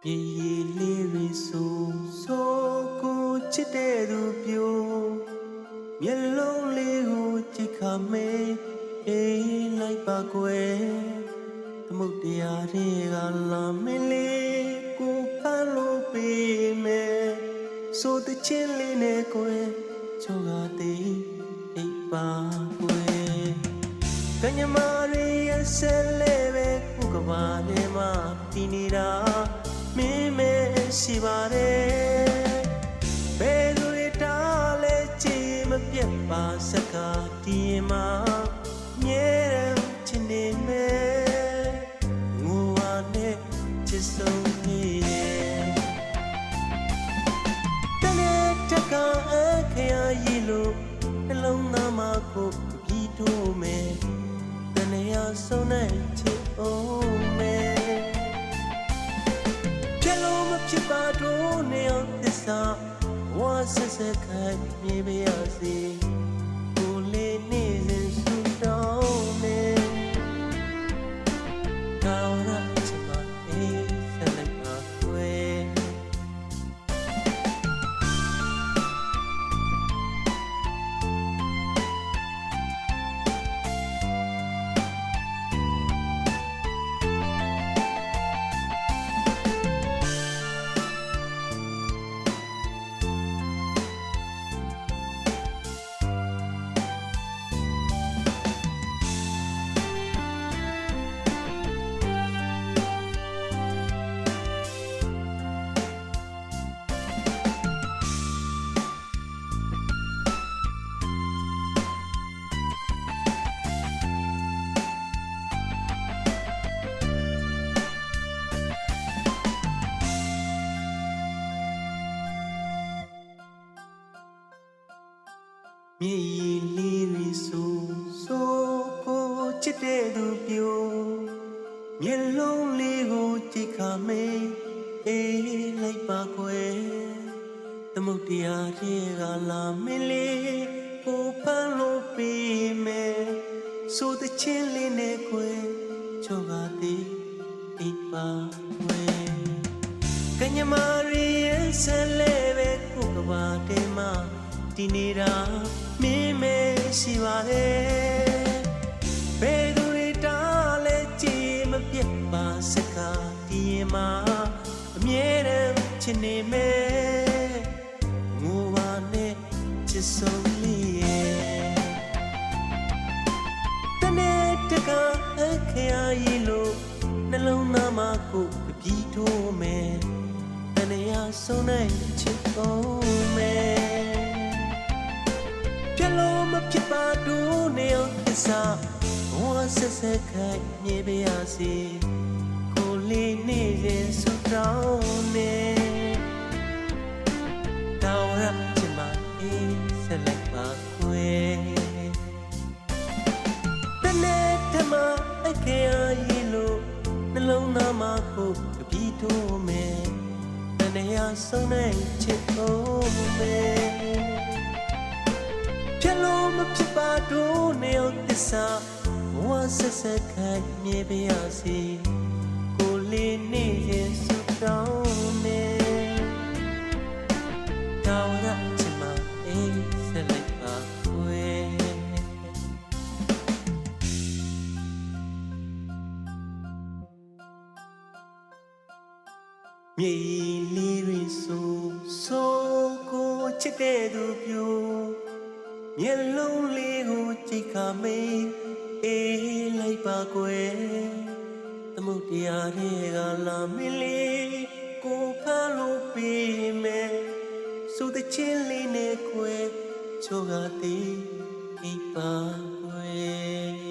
ပြေးရည်လေးရီဆူဆိုကိုချစ်တဲ့သူပြိုမျက်လုံးလေးကိုကြည့်ခမေးအေးလိုက်ပါကွယ်သမုတ်တရားတွေကလာမင်းလေးကိုဖမ်းလို့ပေးမယ်ဆိုတဲ့ချင်းလေးနဲ့ကွယ်ချောကသေးအိပ်ပါကွယ်ကညမာရီရဲ့ဆဲလဲပဲခုကဘာနဲ့မှ တည်နေတာမင်းမဲရှိပါတယ်ဘယ်သူတွေတားလဲကြည်မပြတ်ပါစကားဒီမှာမြဲတယ်ချင်နေမယ်ငိုဝါနဲ့ချစ်ဆုံးနေတယ်တနေ့တကအခရာရီလို့နှလုံးသားမှာကိုပြီးထိုးမယ်တနေရဆုံးနိုင်ချစ်အောင် ပါတော့နေအောင်သစ္စာဝါဆက်ဆက်ခိုင်မြေပါရစေကိုလေးနေစ မြေရီလေးရီဆူဆိုကိုချစ်တဲ့သူပြိုမျက်လုံးလေးကိုကြည့်ခမေးအေးလိုက်ပါကွယ်သမုတ်တရားတွေကလာမင်းလေးကိုဖမ်းလို့ပေးမယ်ဆိုတဲ့ချင်းလေးနဲ့ကွယ်ချောကသေးအိပ်ပါကွယ်ကညမာရီရဲ့ဆဲလဲပဲကိုကဘာတဲမှာတည်နေတာ မင်းမဲရှိပါတယ်ဘယ်သူတွေတားလဲကြည်မပြတ်ပါစကားဒီရင်မှာအမြဲတမ်းချင်နေမယ်ငိုပါနဲ့ချစ်ဆုံးလေးရဲ့တနေ့တကအခရာရီလို့နှလုံးသားမှာကိုယ်ပြီးထိုးမယ်တနေ့ရဆုံးနိုင်ချစ်တော် လို့မဖြစ်ပါတို့နေအောင်သစ္စာဘဝဆက်ဆက်ခိုင်မြေပါရစေကိုလေးနေရင်ဆူတောင်းနေတောင်းရချင်မအေးဆက်လိုက်ပါခွေတနေ့တမအကေအရီလို့နှလုံးသားမှာကိုကပြီးထိုးမယ်တနေ့ရဆုံးနိုင်ချစ်ဖို့မယ်ပြ လို့မဖြစ်ပါတော့နေအောင်သစ္စာဘဝဆက်ဆက်ခိုင်မြေပါရစေကိုလေးနေရင်ဆုတောင်းမယ်တောင်းရချင်မအေးဆက်လိုက်ပါခွေမြေလေးရီဆူဆိုကိုချစ်တဲ့သူပြို မျက်လုံးလေးကိုကြိတ်ခါမေးအေးလိုက်ပါကွယ်သမုတ်တရားတွေကလာမင်းလေးကိုဖမ်းလို့ပေးမယ်ဆိုတဲ့ချင်းလေးနဲ့ကွယ်ချိုကသေးအိပ်ပါကွယ်